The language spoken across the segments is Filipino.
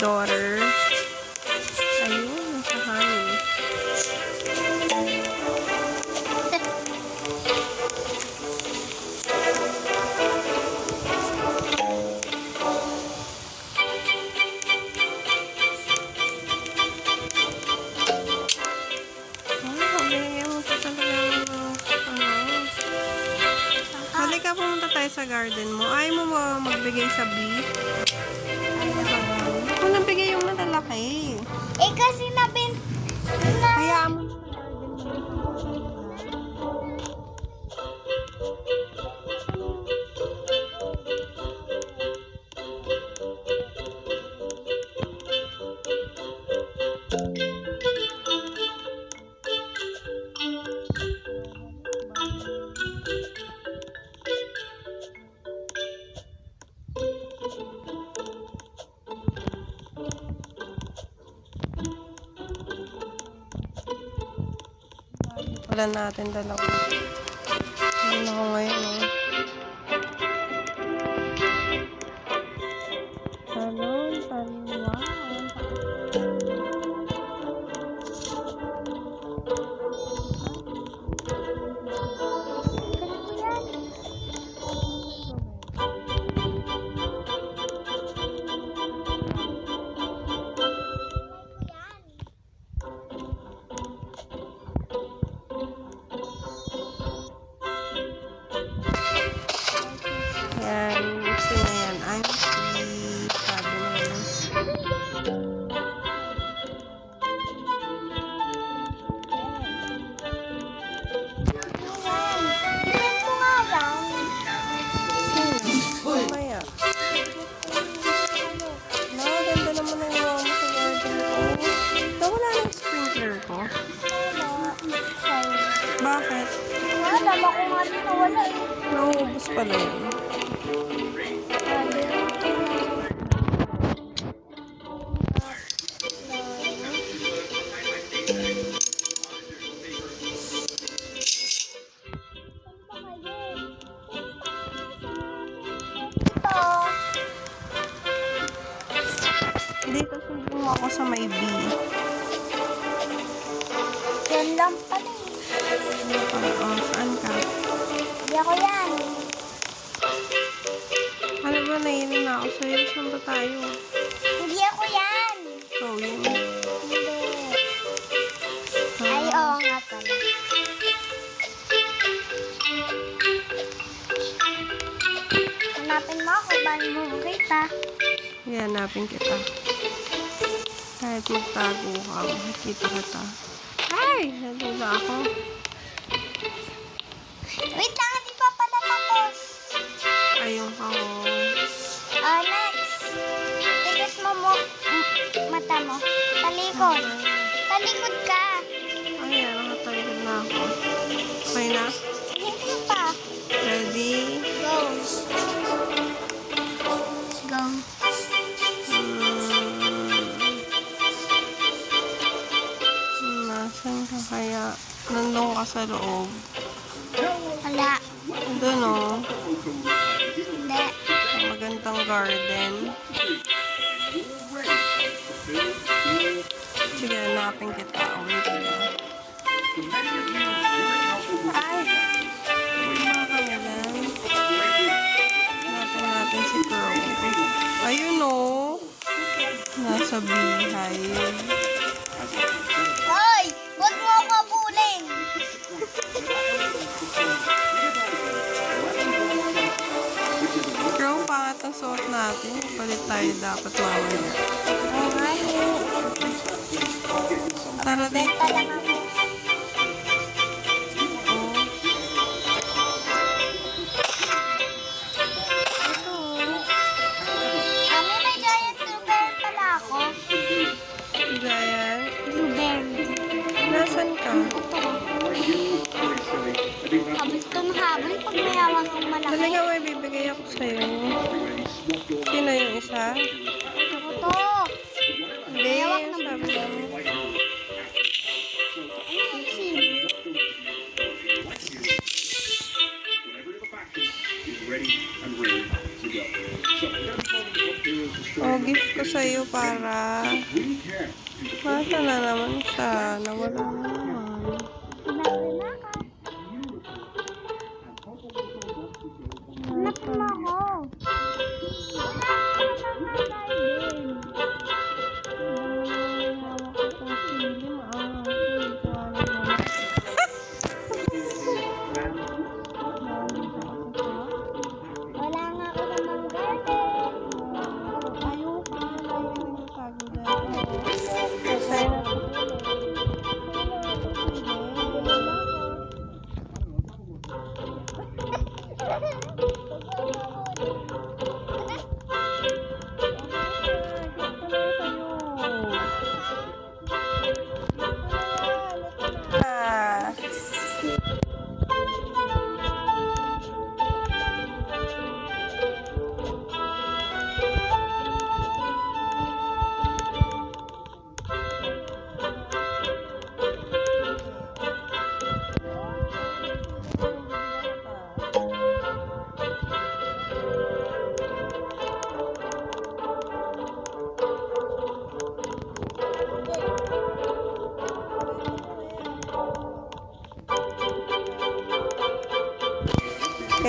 daughter. Ayun, nasa hangin. Halika pumunta tayo sa garden mo. Ayaw mo magbigay sa bee? Malalaki. Eh kasi. Na, Wala natin dalawa. Ano ako ngayon, eh. Nauubos pala yun. Ito. Dito, mo ako sa may B. Yan lang pala eh. Oo, saan ka? Hindi ako yan. Ano ba, naiinom na ako sa'yo. Saan ba tayo? Hindi ako yan. Oh, yun. Hindi. Ay, oo nga pala. Hanapin mo ako, baan mo kita? Ihanapin kita. Kahit magtago ka, makikita kita. Ay! Nalula ako. Sa loob. Wala. Doon o. Hindi. Ang magandang garden. Sige, hanapin kita. Ay! Baka na yan. Hanapin natin si Crow. Ayun o. Nasa beehive. Crow, pangat ang suot natin. Palit tayo dapat mamaya. Tara dito. Ko sa'yo para... Masa na naman siya? Nawala na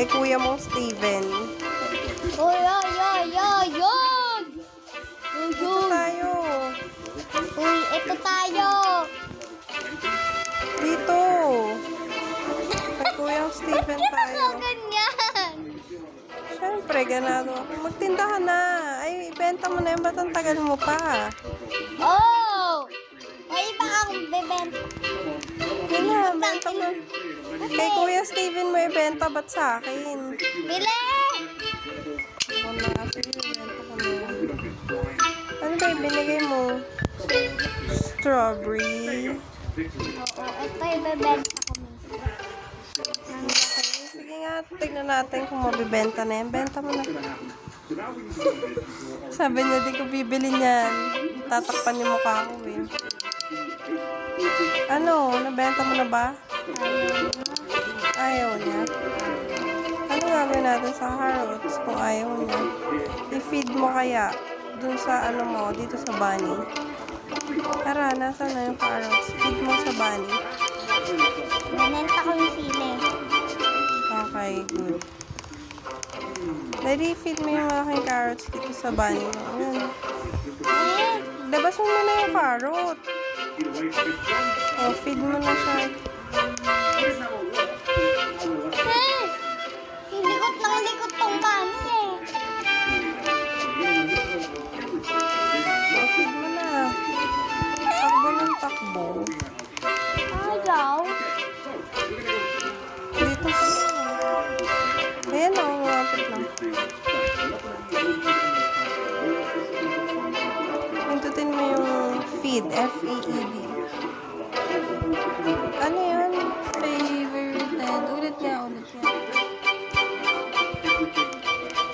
Kay kuya mo, Steven. Oy, oy, oy, oy, oy! Oy, Ito tayo. Uy, ito tayo! Dito. Kay kuya Steven tayo. Ganyan! Siyempre, ganado ako. Magtinda ka na. Ay, ibenta mo na yung ba't ang tagal mo pa? Oh! May iba bebenta. Na, benta mo. Kay kuya Steven mo ibenta, ba't sa akin? Bili! Ako na, sige, ibenta ko na. Ano ba yung binigay mo? Strawberry. Oo, ito yung bebenta ko minsan. Sige nga, tignan natin kung mabibenta na yan. Benta mo na. Sabi niya, di ko bibili niyan. Tatakpan yung mukha ko eh. Ano, nabenta mo na ba? Ayaw niya. Ano gagawin natin sa carrots kung ayaw niya? I-feed mo kaya dun sa ano mo, dito sa bunny. Tara, nasa na yung carrots? Feed mo sa bunny. Binenta ko yung sili. Okay, good. Daddy, feed mo yung malaking carrots dito sa bunny mo. Ayan. Eh, mo muna yung carrot. Oh, feed mo na siya. eh! Likot ng likot tong bani eh. Oh, feed mo na. Takbo ng takbo. Ayaw. Dito pa Ayan o, lumapit lang. Feed, F-E-E-D. Ano yun? Favorited. Ulit nga, ulit nga.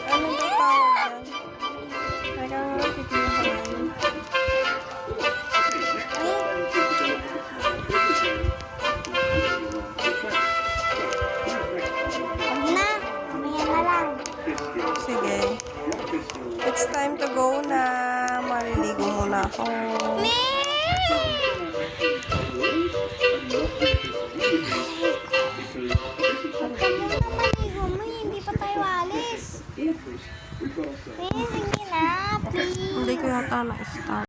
Ano ba tawag yan? Nga, titignan ko. Mamaya na lang. Sige. It's time to go na. Maliligo muna ako. Maligo mo. Hindi pa tayo alis. Eh, sige na. Please. Hindi ko yata na-start.